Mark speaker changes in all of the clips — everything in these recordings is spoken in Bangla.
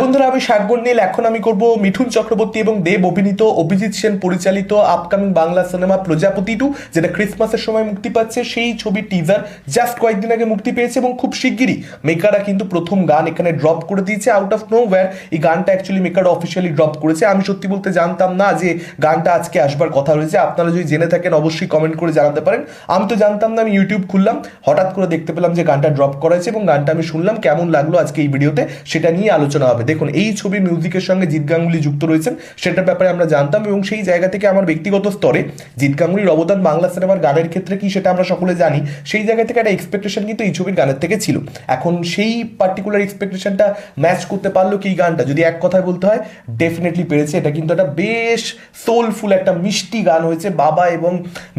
Speaker 1: বন্ধুরা, আমি শাকবন নীল, এখন আমি করব মিঠুন চক্রবর্তী এবং দেব অভিনীত অভিজিৎ সেন পরিচালিত upcoming Bangla cinema Prajapati two যেটা ক্রিসমাসের সময় মুক্তি পাচ্ছে। সেই ছবির টিজার জাস্ট কয়েকদিন আগে মুক্তি পেয়েছে এবং খুব শিগগিরই মেকাররা কিন্তু প্রথম গান এখানে ড্রপ করে দিয়েছে আউট অফ নো ওয়্যার এই গানটা অ্যাকচুয়ালি মেকার অফিসিয়ালি ড্রপ করেছে। আমি সত্যি বলতে জানতাম না যে গানটা আজকে আসবার কথা রয়েছে। আপনারা যদি জেনে থাকেন, অবশ্যই কমেন্ট করে জানাতে পারেন। আমি তো জানতাম না, আমি ইউটিউব খুললাম, হঠাৎ করে দেখতে পেলাম যে গানটা ড্রপ করা হয়েছে এবং গানটা আমি শুনলাম, কেমন লাগল আজকে এই ভিডিওতে সেটা নিয়ে আলোচনা হবে। দেখুন, এই ছবির মিউজিকের সঙ্গে জিৎ গাঙ্গুলি যুক্ত রয়েছেন, সেটার ব্যাপারে আমরা জানতাম এবং সেই জায়গা থেকে আমার ব্যক্তিগত স্তরে জিৎ গাঙ্গুলির অবদান বাংলা সিনেমার গানের ক্ষেত্রে কি সেটা আমরা সকলে জানি, সেই জায়গা থেকে একটা এক্সপেকটেশন কিন্তু এই ছবির গানের থেকে ছিল। এখন সেই পার্টিকুলার এক্সপেকটেশনটা ম্যাচ করতে পারল কি গানটা? যদি এক কথায় বলতে হয় ডেফিনেটলি পেরেছে। এটা কিন্তু একটা বেশ সোলফুল একটা মিষ্টি গান হয়েছে, বাবা এবং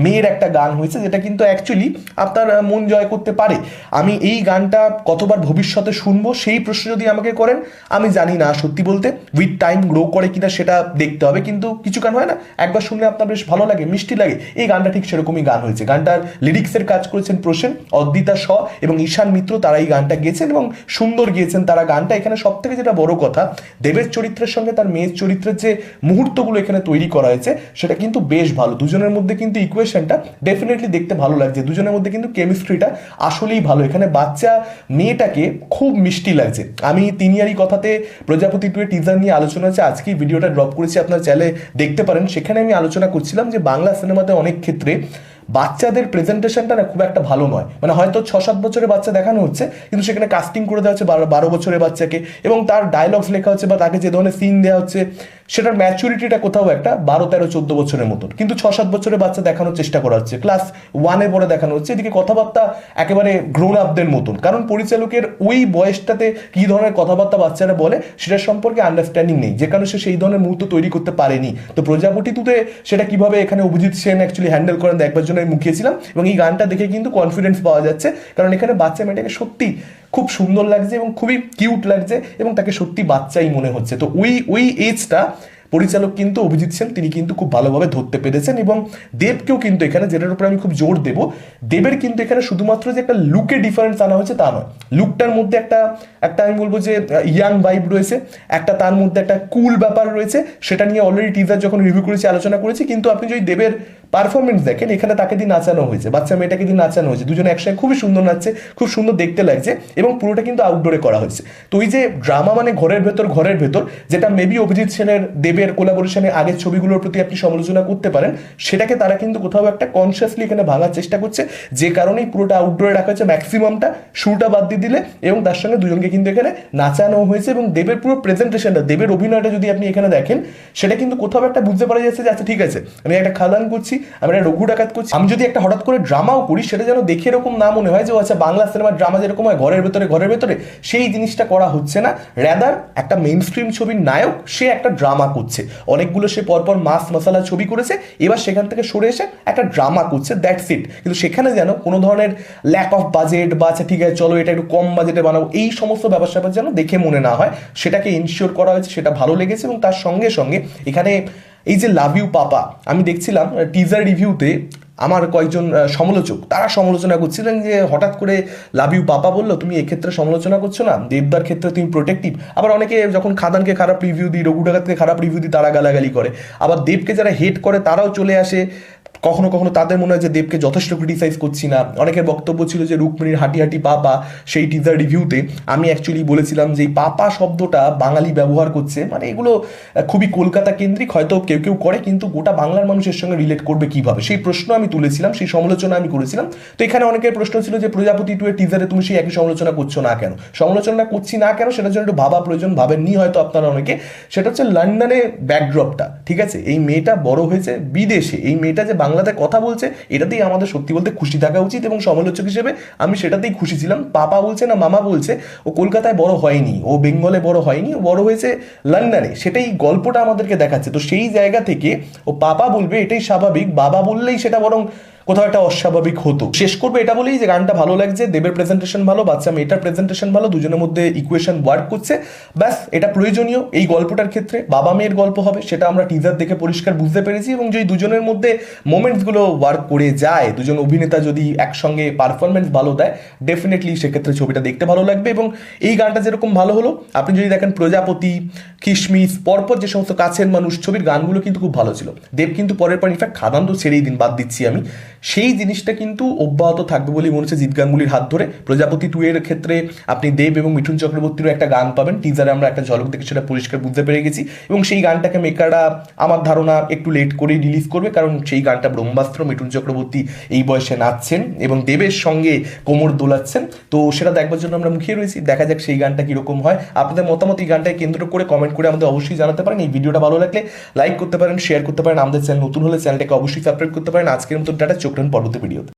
Speaker 1: মেয়ের একটা গান হয়েছে, যেটা কিন্তু অ্যাকচুয়ালি আপনার মন জয় করতে পারে। আমি এই গানটা কতবার ভবিষ্যতে শুনব সেই প্রশ্ন যদি আমাকে করেন, আমি জানি না সত্যি বলতে উইথ টাইম গ্রো করে কিনা সেটা দেখতে হবে, কিন্তু কিছু গান হয় না, একবার শুনলে আপনার বেশ ভালো লাগে, মিষ্টি লাগে। এই গানটা ঠিক সেরকমই গান হয়েছে। গানটার লিরিক্সের কাজ করেছেন প্রসেন, অদ্বিতা স এবং ঈশান মিত্র, তারা এই গানটা গেয়েছেন এবং সুন্দর গিয়েছেন তারা গানটা। এখানে সব থেকে যেটা বড় কথা, দেবের চরিত্রের সঙ্গে তার মেয়ের চরিত্রের যে মুহূর্তগুলো এখানে তৈরি করা হয়েছে, সেটা কিন্তু বেশ ভালো। দুজনের মধ্যে কিন্তু ইকুয়েশনটা ডেফিনেটলি দেখতে ভালো লাগছে। দুজনের মধ্যে কিন্তু কেমিস্ট্রিটা আসলেই ভালো। এখানে বাচ্চা মেয়েটাকে খুব মিষ্টি লাগছে। আমি তিনিয়ারি কথাতে প্রজাপতি টু টিজার নিয়ে আলোচনা হচ্ছে। আজকে ভিডিওটা ড্রপ করেছি, আপনার চ্যানেলে দেখতে পারেন। সেখানে আমি আলোচনা করছিলাম যে বাংলা সিনেমাতে অনেক ক্ষেত্রে বাচ্চাদের প্রেজেন্টেশনটা না খুব একটা ভালো নয়। মানে হয়তো ছ সাত বছরের বাচ্চা দেখানো হচ্ছে, কিন্তু সেখানে কাস্টিং করে দেওয়া হচ্ছে বারো বারো বছরের বাচ্চাকে এবং তার ডায়লগস লেখা হচ্ছে বা তাকে যে ধরনের সিন দেওয়া হচ্ছে, সেটার ম্যাচুরিটিটা কোথাও একটা বারো, তেরো, চোদ্দ বছরের মতন। কিন্তু ছ সাত বছরের বাচ্চা দেখানোর চেষ্টা করা হচ্ছে। ক্লাস ওয়ানে পরে দেখানো হচ্ছে। এদিকে কথাবার্তা একেবারে গ্রোন আপদের মতন। কারণ পরিচালকের ওই বয়সটাতে কি ধরনের কথাবার্তা বাচ্চারা বলে, সেটার সম্পর্কে আন্ডারস্ট্যান্ডিং নেই। যে কারণে সে সেই ধরনের মুহূর্ত তৈরি করতে পারেনি। তো প্রজাপতি তুতে সেটা কীভাবে এখানে অভিজিৎ সেন অ্যাকচুয়ালি হ্যান্ডেল করেন, দেখবার জন্য আমি মুখিয়েছিলাম এবং এই গানটা দেখে কিন্তু কনফিডেন্স পাওয়া যাচ্ছে। কারণ এখানে বাচ্চা মেয়েটাকে সত্যি খুব সুন্দর লাগছে এবং খুবই কিউট লাগছে এবং তাকে সত্যি বাচ্চাই মনে হচ্ছে। তো ওই ওই এজটা পরিচালক কিন্তু অভিজিৎ সেন, তিনি কিন্তু খুব ভালোভাবে ধরতে পেরেছেন এবং দেবকেও কিন্তু এখানে, যেটার উপরে আমি খুব জোর দেব, দেবের কিন্তু এখানে শুধুমাত্র যে একটা লুকে ডিফারেন্স আনা হয়েছে তা নয়। লুকটার মধ্যে একটা একটা আমি বলব যে ইয়াং ভাইব রয়েছে, একটা তার মধ্যে একটা কুল ব্যাপার রয়েছে, সেটা নিয়ে অলরেডি টিজার যখন রিভিউ করেছি, আলোচনা করেছি, কিন্তু আপনি যদি দেবের পারফরমেন্স দেখেন, এখানে তাকে দিয়ে নাচানো হয়েছে, বাচ্চা মেয়েটাকে দিয়ে নাচানো হয়েছে, দুজনে একসঙ্গে খুবই সুন্দর নাচছে, খুব সুন্দর দেখতে লাগছে এবং পুরোটা কিন্তু আউটডোরে করা হয়েছে। তো ওই যে ড্রামা মানে ঘরের ভেতর ঘরের ভেতর, যেটা মেবি অভিজিৎ সেনের দেবের কোলাবোরেশনে আগের ছবিগুলোর প্রতি আপনি সমালোচনা করতে পারেন, সেটাকে তারা কিন্তু কোথাও একটা কনসিয়াসলি এখানে ভাঙার চেষ্টা করছে, যে কারণেই পুরোটা আউটডোরে রাখা হয়েছে ম্যাক্সিমামটা শুটা বাদ দিয়ে দিলে এবং তার সঙ্গে দুজনকে কিন্তু এখানে নাচানো হয়েছে এবং দেবের পুরো প্রেজেন্টেশনটা দেবের অভিনয়টা যদি আপনি এখানে দেখেন, সেটা কিন্তু কোথাও একটা বুঝতে পারা যাচ্ছে যে আচ্ছা ঠিক আছে, আমি একটা খাদান করছি আমি একটা রঘু ডাকাত করছি। আমি যদি একটা হঠাৎ করে ড্রামাও করি, সেটা যেন দেখে এরকম না মনে হয় যে আচ্ছা বাংলা সিনেমার ড্রামা যেরকম হয়, ঘরের ভেতরে ঘরের ভেতরে, সেই জিনিসটা করা হচ্ছে না। র্যাদার একটা মেইন স্ট্রিম ছবির নায়ক, সে একটা ড্রামা করছে। অনেকগুলো সে পরপর মাস মশালা ছবি করেছে, এবার সেখান থেকে সরে এসে একটা ড্রামা করছে দ্যাটস ইট কিন্তু সেখানে যেন কোনো ধরনের ল্যাক অফ বাজেট বা আচ্ছা ঠিক আছে, চলো এটা একটু কম বাজেটে বানাবো, এই সমস্ত ব্যাপার স্যাপার যেন দেখে মনে না হয়, সেটাকে ইনশিওর করা হয়েছে, সেটা ভালো লেগেছে এবং তার সঙ্গে সঙ্গে এখানে এই যে লাভ ইউ পাপা আমি দেখছিলাম টিজার রিভিউতে আমার কয়েকজন সমালোচক, তারা সমালোচনা করছিলেন যে হঠাৎ করে লাভ ইউ পাপা বলল, তুমি এক্ষেত্রে সমালোচনা করছ না? দেবদার ক্ষেত্রে তুমি প্রোটেক্টিভ আবার অনেকে যখন খাদানকে খারাপ রিভিউ দিই, রঘু ডাকাতকে খারাপ রিভিউ দিই, তারা গালাগালি করে। আবার দেবকে যারা হেট করে, তারাও চলে আসে। কখনো কখনো তাদের মনে হয় যে দেবকে যথেষ্ট ক্রিটিসাইজ করছি না। অনেকের বক্তব্য ছিল যে রুক্মিণীর হাঁটি হাঁটি পাপা, সেই টিজার রিভিউতে আমি অ্যাকচুয়ালি বলেছিলাম যে পাপা শব্দটা বাঙালি ব্যবহার করছে। মানে এগুলো খুবই কলকাতা কেন্দ্রিক, হয়তো কেউ কেউ করে, কিন্তু গোটা বাংলার মানুষের সঙ্গে রিলেট করবে কীভাবে? সেই প্রশ্ন আমি তুলেছিলাম, সেই সমালোচনা আমি করেছিলাম। তো এখানে অনেকের প্রশ্ন ছিল যে, প্রজাপতি টু এর টিজারে তুমি সেই একই সমালোচনা করছ না কেন? সমালোচনা করছি না কেন? সেটার জন্য একটু ভাবা প্রয়োজন, ভাবেননি হয়তো আপনারা অনেকে। সেটা হচ্ছে লন্ডনে ব্যাকড্রপটা ঠিক আছে? এই মেয়েটা বড় হয়েছে বিদেশে। এই মেয়েটা যে বাংলাতে কথা বলছে, এটাতেই আমাদের সত্যি বলতে খুশি থাকা উচিত এবং সমালোচক হিসেবে আমি সেটাতেই খুশি ছিলাম। পাপা বলছে না, মামা বলছে, ও কলকাতায় বড় হয়নি, ও বেঙ্গলে বড় হয়নি, ও বড় হয়েছে লন্ডনে। সেটাই গল্পটা আমাদেরকে দেখাচ্ছে। তো সেই জায়গা থেকে ও পাপা বলবে, এটাই স্বাভাবিক, বাবা বললেই সেটা বরং কোথাও একটা অস্বাভাবিক হতো। শেষ করবে এটা বলেই যে গানটা ভালো লাগছে, দেবের প্রেজেন্টেশন ভালো বাচ্চা মেয়েটার প্রেজেন্টেশন ভালো, দুজনের মধ্যে ইকুয়েশন ওয়ার্ক করছে। ব্যাস, এটা প্রয়োজনীয়। এই গল্পটার ক্ষেত্রে বাবা মেয়ের গল্প হবে, সেটা আমরা টিজার দেখে পরিষ্কার বুঝতে পেরেছি এবং যদি দুজনের মধ্যে মোমেন্টসগুলো ওয়ার্ক করে যায়, দুজন অভিনেতা যদি একসঙ্গে পারফরমেন্স ভালো দেয় ডেফিনেটলি সেক্ষেত্রে ছবিটা দেখতে ভালো লাগবে এবং এই গানটা যেরকম ভালো হলো, আপনি যদি দেখেন প্রজাপতি, কিশমিশ, পরপর যে সমস্ত কাছের মানুষ, ছবির গানগুলো কিন্তু খুব ভালো ছিল। দেব কিন্তু পরের পর ইনফ্যাক্ট খাদান তো ছেড়েই দিন, বাদ দিচ্ছি আমি। সেই জিনিসটা কিন্তু অব্যাহত থাকবে বলেই মনে হচ্ছে জিৎ গাঙ্গুলির হাত ধরে। প্রজাপতি টু এর ক্ষেত্রে আপনি দেব এবং মিঠুন চক্রবর্তীরও একটা গান পাবেন। টিজারে আমরা একটা ঝলক দেখে সেটা পরিষ্কার বুঝতে পেরে গেছি। এবং সেই গানটাকে মেকাররা আমার ধারণা একটু লেট করেই রিলিজ করবে, কারণ সেই গানটা ব্রহ্মাস্ত্র, মিঠুন চক্রবর্তী এই বয়সে নাচছেন এবং দেবের সঙ্গে কোমর দোলাচ্ছেন। তো সেটা দেখবার জন্য আমরা মুখিয়ে রয়েছি। দেখা যাক সেই গানটা কীরকম হয়। আপনাদের মতামত এই গানটাকে কেন্দ্র করে কমেন্ট করে আমাদের অবশ্যই জানাতে পারেন। এই ভিডিওটা ভালো লাগলে লাইক করতে পারেন শেয়ার করতে পারেন। আমাদের চ্যানেল নতুন হলে চ্যানেলটাকে অবশ্যই সাবস্ক্রাইব করতে পারেন। আজকের মতো ডাটা চোখ রাখুন পরবর্তী ভিডিওতে